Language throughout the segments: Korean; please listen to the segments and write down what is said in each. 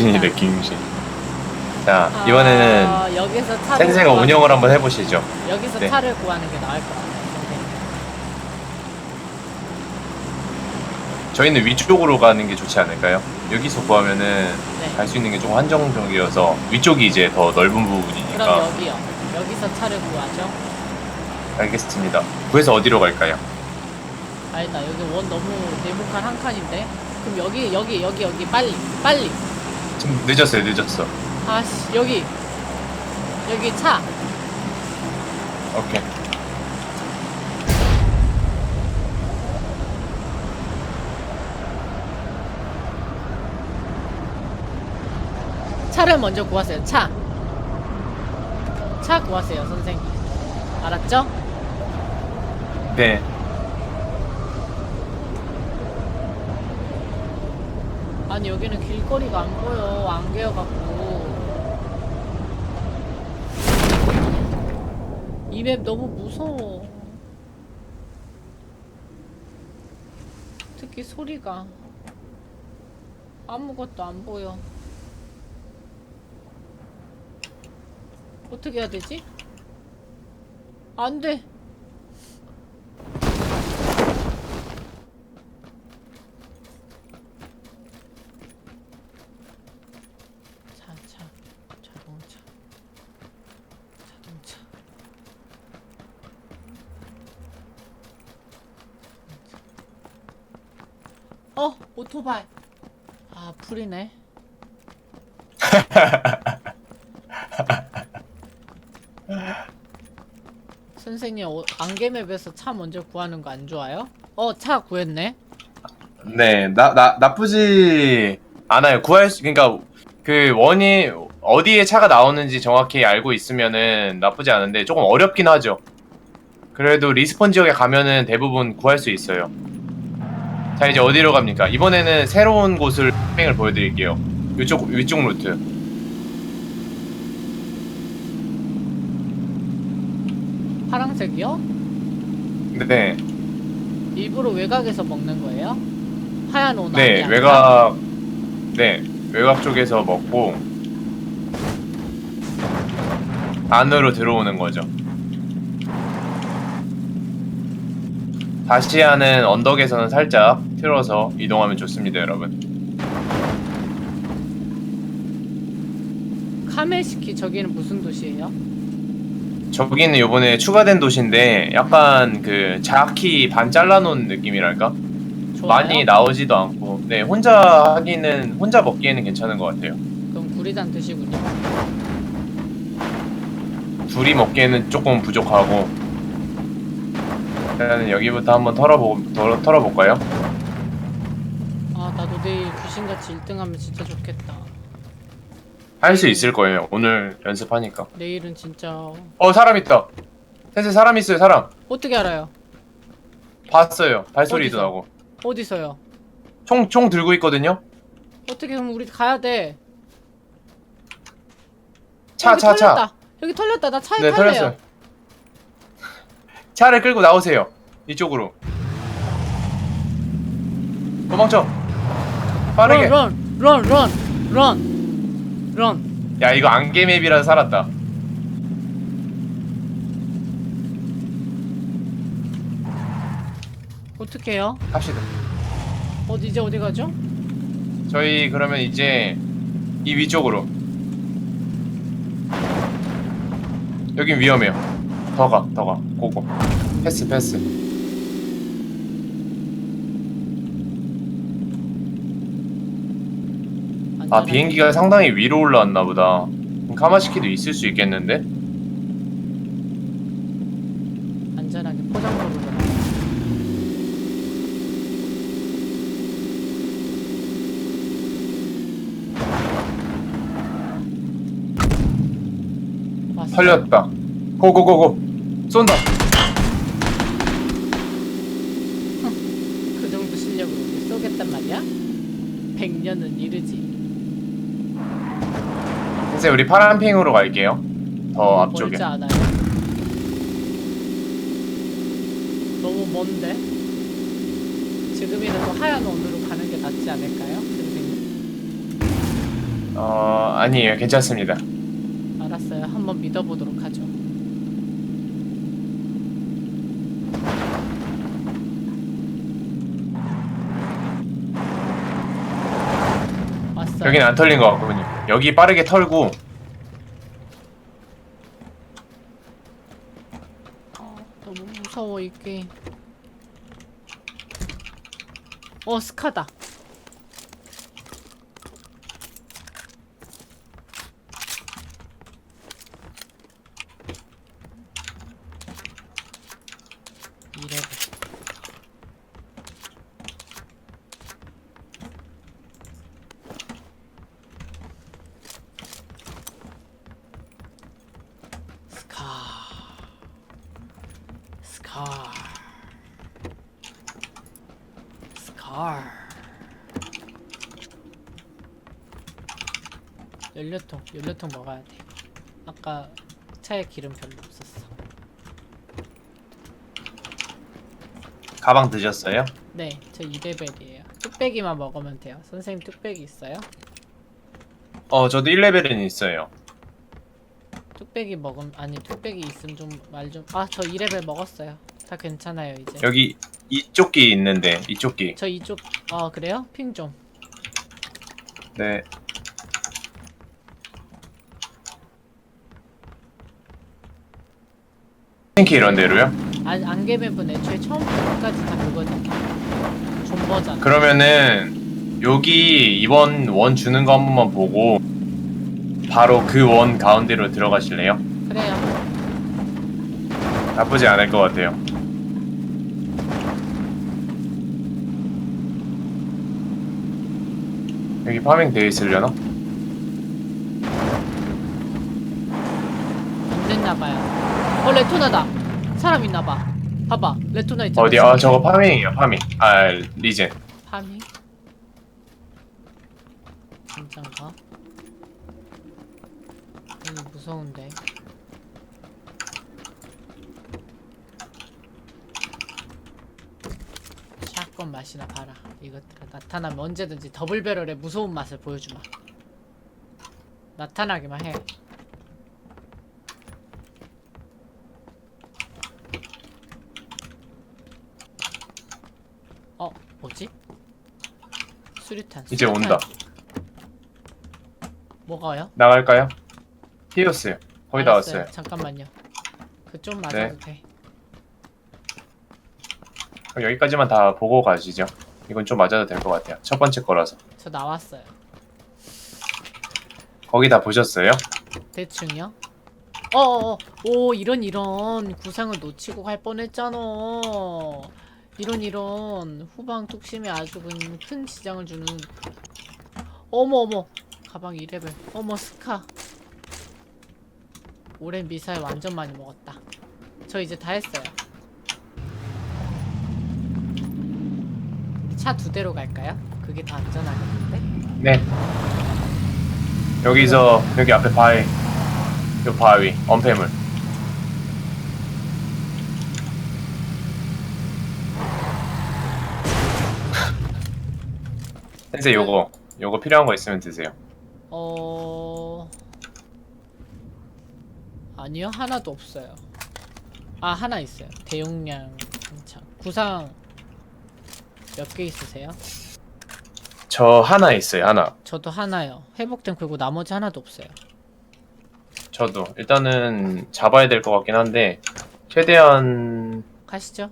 갱신이래 갱신 자 이번에는 아, 여기서 차를 센세가 구하는- 운영을 한번 해보시죠 여기서 네. 차를 구하는 게 나을 것 같아요. 저희는 위쪽으로 가는 게 좋지 않을까요? 여기서 구하면은 네. 갈 수 있는 게 좀 한정적이어서 위쪽이 이제 더 넓은 그럼 부분이니까 여기요. 여기서 차를 구하죠. 알겠습니다 구해서 어디로 갈까요? 아니다. 여기 원 너무 네모칸 한 칸인데. 그럼 여기 여기 여기 여기 빨리 빨리. 지금 늦었어요 늦었어 아씨 여기 여기 차. 오케이 차를 먼저 구하세요. 차. 차 구하세요, 선생님. 알았죠? 네 아니 여기는 길거리가 안 보여. 안 개어갖고. 이 맵 너무 무서워. 특히 소리가 아무것도 안 보여. 어떻게 해야 되지? 안 돼. 차, 차, 자동차, 자동차. 어, 오토바이. 아, 풀이네. 선생님, 어, 안개맵에서 차 먼저 구하는 거 안 좋아요? 어, 차 구했네. 네, 나, 나, 나쁘지 않아요. 구할 수, 그러니까, 그, 원이, 어디에 차가 나오는지 정확히 알고 있으면은 나쁘지 않은데, 조금 어렵긴 하죠. 그래도 리스폰 지역에 가면은 대부분 구할 수 있어요. 자, 이제 어디로 갑니까? 이번에는 새로운 곳을 뺑을 보여드릴게요. 위쪽, 위쪽 루트. 파란색이요? 네, 일부러 외곽에서 먹는 거예요? 하얀 옷 네, 아니야? 외곽, 네, 외곽 쪽에서 먹고, 안으로 들어오는 거죠. 다시아는 언덕에서는 살짝 틀어서 이동하면 좋습니다, 여러분. 카메시키 저기는 무슨 도시예요? 저기는 요번에 추가된 도시인데 약간 그 자키 반 잘라놓은 느낌이랄까? 좋아요? 많이 나오지도 않고, 네, 혼자 하기는, 혼자 먹기에는 괜찮은 것 같아요. 그럼 구리단 드시군요. 둘이 먹기에는 조금 부족하고 일단은 여기부터 한번 털어보, 털어, 털어볼까요? 아 나도 내일 귀신같이 1등하면 진짜 좋겠다. 할 수 있을 거예요 오늘 연습하니까 내일은 진짜 어 사람 있다 센세 사람 있어요 사람 어떻게 알아요? 봤어요 발소리도 어디서? 나고 어디서요? 총, 총 들고 있거든요 어떻게 그럼 우리 가야 돼? 차 여기 차 차 털렸다. 여기 털렸다. 나 차에 네 탈래요. 털렸어요 차를 끌고 나오세요. 이쪽으로. 도망쳐. 빠르게. 런, 런, 런, 런, 런. 야 이거 안개맵이라 살았다. 어떻게 해요? 갑시다. 어디 이제 어디 가죠? 저희 그러면 이제 이 위쪽으로. 여긴 위험해요 더가 더가 고고 패스 패스 아. 비행기가 상당히 위로 올라왔나 보다 그럼 카마시키도 있을 수 있겠는데 안전하게 포장도로 가. 왔어. 털렸다 고고고고 쏜다 그 정도 실력으로 우리 쏘겠단 말이야? 100년은 이르지. 이제 우리 파란핑으로 갈게요 더 앞쪽에 멀지 않아요? 너무 먼데? 지금이라도 하얀 원으로 가는 게 낫지 않을까요? 선생님? 어 아니에요 괜찮습니다. 알았어요. 한번 믿어보도록 하죠. 왔어요. 여기는 안 털린 것 같군요. 여기 빠르게 털고 어, 너무 무서워 이 게임. 어 스카다. 이래. 스카. 스카. 스카. 연료통, 연료통 먹어야 돼. 아까 차에 기름 별로 없었어. 가방 드셨어요? 네, 저 2레벨이에요. 뚝배기만 먹으면 돼요. 선생님 뚝배기 있어요? 어 저도 1레벨은 있어요. 뚝배기 먹음 아니 뚝배기 있음 좀 말 좀. 아, 저 2레벨 먹었어요. 다 괜찮아요 이제. 여기 이쪽 기 있는데 이쪽 기. 저 이쪽 아 그래요? 핑 좀. 네. 핑키 이런 데로요? 안 안개맵은 애초에 처음부터까지 다 그거잖아. 존버잖아. 그러면은 여기 이번 원 주는 거 한 번만 보고 바로 그 원 가운데로 들어가실래요? 그래요. 나쁘지 않을 것 같아요. 여기 파밍 되어 있으려나? 안 됐나봐요. 어 레토나다. 사람 있나봐. 봐봐 레토나 있잖아. 어디? 아 저거 파밍이에요 파밍. 아 리젠. 파밍? 진짠가? 이거 무서운데. 샷건 맛이나 봐라. 이것들은 나타나면 언제든지 더블 배럴의 무서운 맛을 보여주마. 나타나기만 해. 어, 뭐지? 수류탄. 이제 수류탄. 온다. 뭐가요? 나갈까요? 히오스요. 거의 다 알았어요. 왔어요. 잠깐만요. 그 좀 맞아도 네. 돼. 그럼 여기까지만 다 보고 가시죠. 이건 좀 맞아도 될 것 같아요. 첫 번째 거라서. 저 나왔어요. 거기 다 보셨어요? 대충요? 어어어 오 이런 이런 구상을 놓치고 갈 뻔했잖아. 이런 이런 후방 뚝심이 아주 큰, 큰 지장을 주는. 어머 어머 가방 2레벨. 어머 스카. 오랜 미사일 완전 많이 먹었다. 저 이제 다 했어요. 차 두 대로 갈까요? 그게 더 안전하겠는데? 네. 여기서 여기 앞에 바위. 요 바위. 엄폐물. 센세 요거 요거 필요한 거 있으면 드세요. 어... 아니요 하나도 없어요 아 하나 있어요 대용량 한창 구상 몇 개 있으세요? 저 하나 있어요. 하나. 저도 하나요 회복템 그리고 나머지 하나도 없어요 저도 일단은 잡아야 될 것 같긴 한데 최대한 가시죠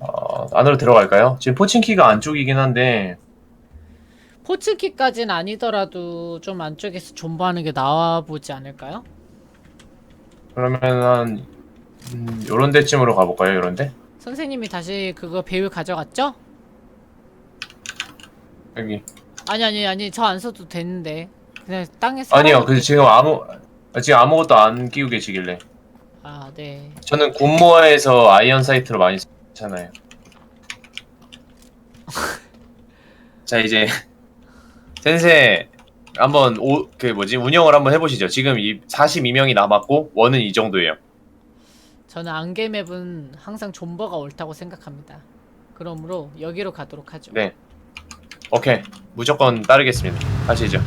어, 안으로 들어갈까요? 지금 포칭키가 안쪽이긴 한데 포츠키까진 아니더라도 좀 안쪽에서 존버하는 게 나와 보지 않을까요? 그러면 한 음, 요런 데쯤으로 가볼까요? 요런 데? 선생님이 다시 그거 배율 가져갔죠? 여기. 아니 아니 아니 저 안 써도 되는데. 그냥 땅에 아니요 살아있- 그 지금 아무 지금 아무것도 안 끼고 계시길래. 아 네. 저는 군모아에서 아이언 사이트로 많이 쓰잖아요. 자 이제 센세 한번 오, 그 뭐지? 운영을 한번 해보시죠. 지금 이 42명이 남았고 원은 이 정도예요 저는 안개맵은 항상 존버가 옳다고 생각합니다. 그러므로 여기로 가도록 하죠. 네 오케이 무조건 따르겠습니다 가시죠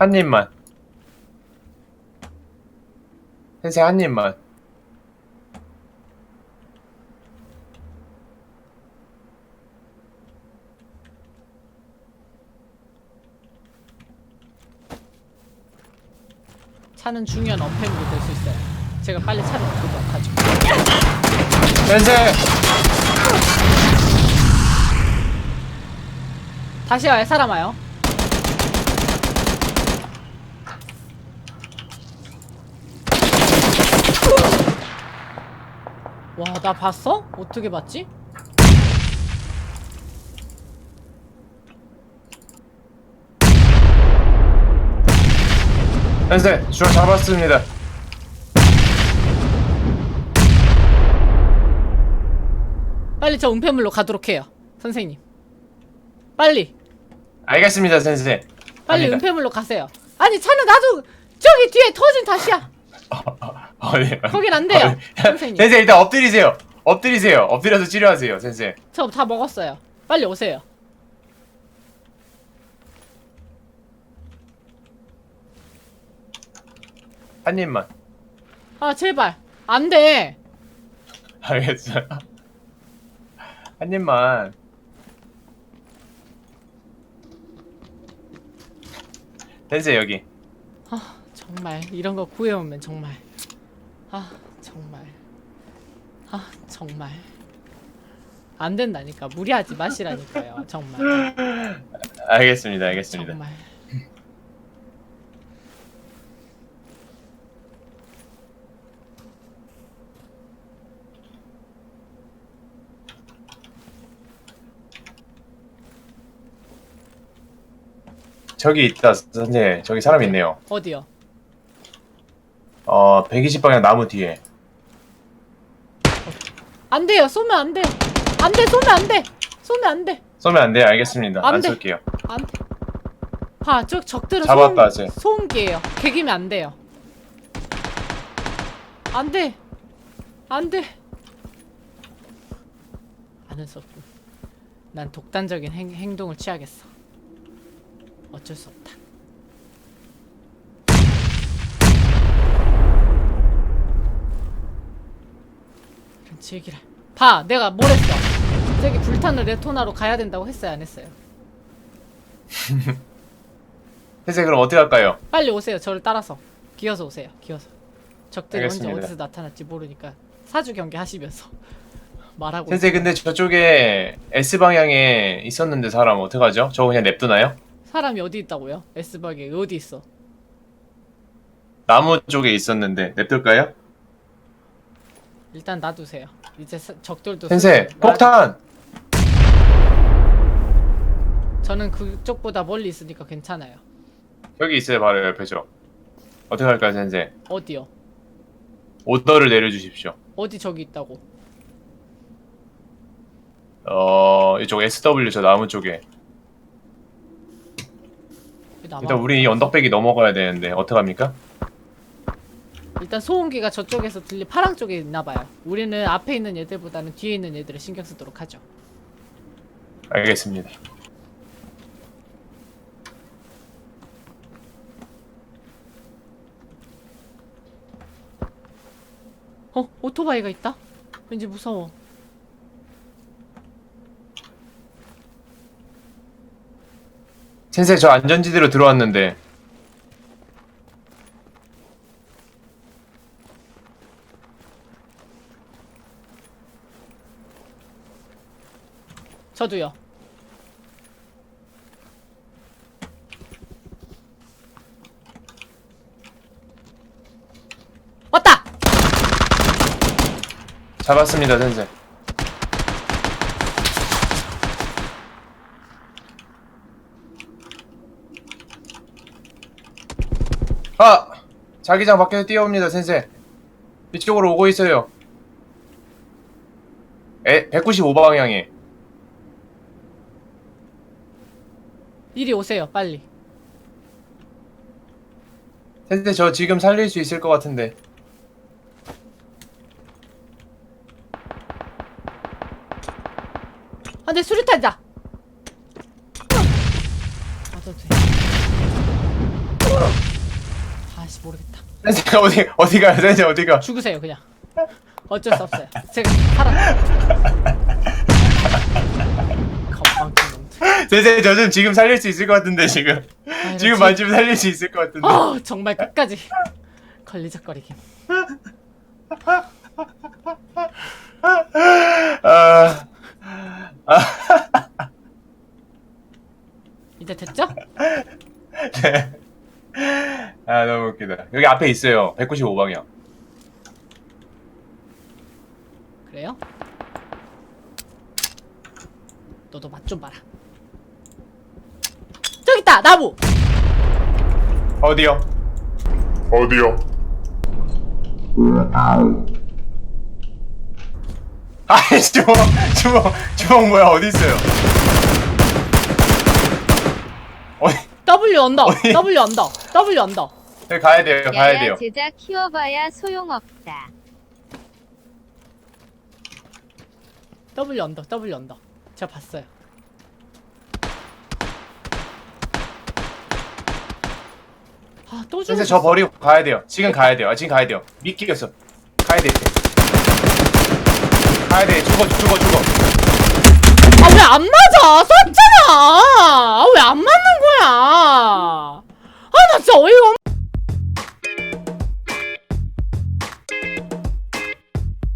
한 입만. 센세 한 입만. 차는 중요한 언패물이 될 수 있어요. 제가 빨리 차를 들고 가지고. 센세 다시 와요, 사람 와요. 와, 나 봤어? 어떻게 봤지? 센세 줄 잡았습니다. 빨리 저 은폐물로 가도록 해요. 선생님. 빨리. 알겠습니다 센세. 빨리 갑니다. 은폐물로 가세요. 아니, 차는 나도 저기 뒤에 터진 다시야. 거긴 안 돼요. 선생님. 센세 일단 엎드리세요. 엎드리세요. 엎드려서 치료하세요 센세. 저 다 먹었어요. 빨리 오세요. 한 입만. 아, 제발. 안 돼. 알겠어요. 한 입만. 센세 여기. 아 정말 이런 거 구해오면 정말 아 정말 아 정말 안 된다니까 무리하지 마시라니까요 정말 알겠습니다. 알겠습니다. 정말 저기 있다 선생. 저기 사람 있네요. 어디요 어 120방향 나무 뒤에. 안 돼요. 쏘면 안 돼. 안 돼. 쏘면 안 돼. 쏘면 안 돼. 쏘면 안 돼요. 알겠습니다. 안 안 돼. 쏠게요. 안 돼. 봐 저 적들은 잡았다, 소음, 쟤. 소음기예요. 개기면 안 돼요. 안 돼. 안 돼. 안할 수 없군. 난 독단적인 행, 행동을 취하겠어. 어쩔 수 없다 얘기를 봐 내가 뭘 했어 저기 불타는 레토나로 가야 된다고 했어요 안 했어요 선생 그럼 어떻게 할까요? 빨리 오세요. 저를 따라서 기어서 오세요. 기어서. 적들이 언제 알겠습니다. 어디서 나타날지 모르니까 사주 경계 하시면서 말하고. 선생 근데 저쪽에 S 방향에 있었는데 사람 어떡하죠? 저거 그냥 냅두나요? 사람이 어디 있다고요? S박에 어디 있어? 나무 쪽에 있었는데 냅둘까요? 일단 놔두세요. 이제 사- 적들도. 슬슬 놔두- 폭탄! 저는 그쪽보다 멀리 있으니까 괜찮아요. 여기 있어요 바로 옆에죠. 어떻게 할까요 선생? 어디요? 오더를 내려주십시오. 어디 저기 있다고? 어 이쪽 SW 저 나무 쪽에. 왜 나만- 일단 우리 이 언덕배기 넘어가야 되는데 어떡합니까? 일단 소음기가 저쪽에서 들리 파랑 쪽에 있나 봐요. 우리는 앞에 있는 얘들보다는 뒤에 있는 얘들을 신경 쓰도록 하죠. 알겠습니다. 어, 오토바이가 있다? 왠지 무서워. 선생 저 안전지대로 들어왔는데 저도요. 왔다! 잡았습니다 선생. 아! 자기장 밖에서 뛰어옵니다 선생. 이쪽으로 오고 있어요. 에 195방향에. 이리 오세요, 빨리. 선생 저 지금 살릴 수 있을 것 같은데. 아, 내 수류탄이다! 맞아도 돼. 모르겠다. 센세 어디 어디가 센세 어디가? 죽으세요 그냥. 어쩔 수 없어요. 제가 살아. 센세 저좀 지금 살릴 수 있을 것 같은데 지금 아, 지금 이거 만지면 살릴 수 있을 것 같은데. 아 정말 끝까지 걸리적거리긴. 아, 이제 됐죠? 네. 아 너무 웃기다. 여기 앞에 있어요. 195방향. 그래요? 너도 맛 좀 봐라. 있다 나무. 어디요? 어디요? 아이 주먹 주먹 주먹 뭐야 어디 있어요? 어디 W 언더. 어이. W 언더. W 언더. 여기 가야 돼요 가야 야야 돼요. 제자 키워봐야 소용없다. W 언더. W 언더. 제가 봤어요. 아, 또 죽었어. 선생 저 버리고 가야 돼요. 지금 가야 돼요. 아, 지금 가야 돼요. 미끼겠어. 가야 돼. 가야 돼. 죽어 죽어 죽어. 아, 왜 안 맞아? 쐈잖아! 아, 왜 안 맞는 거야? 아, 나 진짜 어이가 없